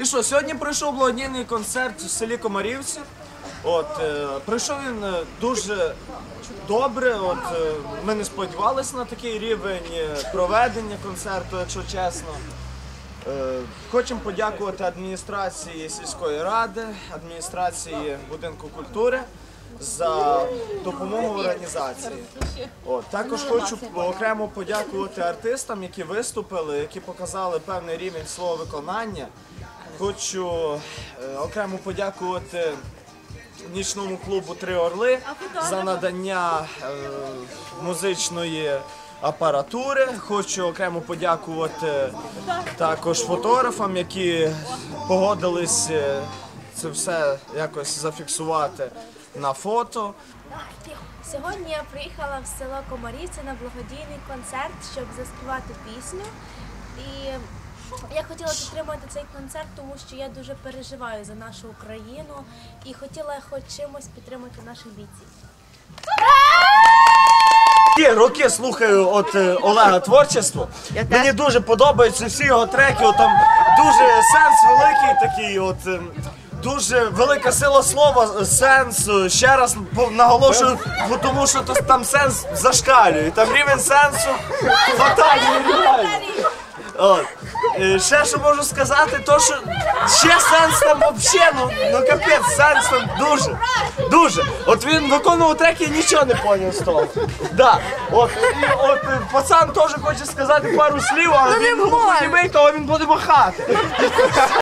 І що, сьогодні пройшов благодійний концерт в селі Комарівці. От, е, пройшов він е, дуже добре. От, е, ми не сподівалися на такий рівень е, проведення концерту, якщо чесно. Е, Хочемо подякувати адміністрації сільської ради, адміністрації будинку культури за допомогу організації. От, також хочу окремо подякувати артистам, які виступили, які показали певний рівень свого виконання. Хочу е, окремо подякувати нічному клубу Три Орли за надання е, музичної апаратури. Хочу окремо подякувати також фотографам, які погодились е, це все якось зафіксувати на фото. Сьогодні я приїхала в село Комарівці на благодійний концерт, щоб заспівати пісню. І я хотіла підтримати цей концерт, тому що я дуже переживаю за нашу Україну і хотіла хоч чимось підтримати наших бійців. Ті роки слухаю от е, Олега творчество. Мені дуже подобаються всі його треки. От, там дуже сенс великий такий. От е, дуже велика сила слова, сенс. е, Ще раз по- наголошую, бо тому що то- там сенс зашкалює. Там рівень сенсу фатальний. От. Е, Ще що можу сказати, то що ще сенс там взагалі, ну, ну капець, сенс там дуже, дуже. От він виконував треки я нічого не поняв з того. Да. От, і от е, пацан теж хоче сказати пару слів, але він глухонімий, того він буде махати.